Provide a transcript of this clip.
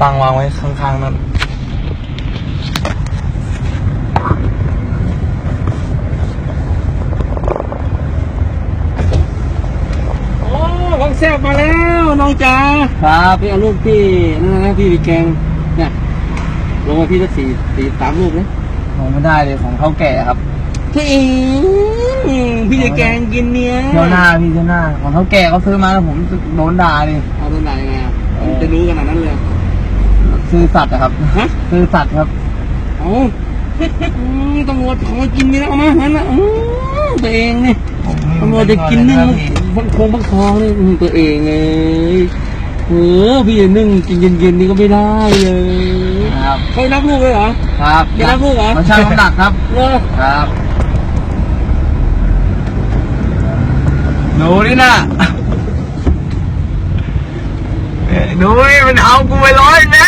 ตังวางไว้ข้างๆนั้นโอ้ของแซ่บมาแล้วน้องจ๋าครับพี่เอาลูกพี่นั่นนะพี่ไปแกงเนี่ยลงมาพี่จะสี่สี่สามลูกนะผมไม่ได้เลยของเท่าแก่ครับพี่เองพี่จะแกงกินเนี้ยเที่ยวหน้าพี่เที่ยวหน้าของเท่าแก่เขาซื้อมาแล้วผมโดนด่าดิเอาตัวไหนไงอะจะรู้ขนาดนั้นเลย ซื้อสัตว์อะครับฮะซื้อสัตว์ครับเอาอืมตำรวจขอกินนี่นะเอามาหันนะอืมตัวเองนี่ตำรวจจะกินนึ่งฟักทองฟักทองนี่อืมตัวเองเลยเออพี่จะนึ่งกินเย็นๆนี่ก็ไม่ได้เลยครับเคยนับลูกเลยเหรอครับไม่รับลูกเหรอมันช่างน้ำหนักครับเออครับดูนี่นะดูนี่มันเอากูไปร้อยแน่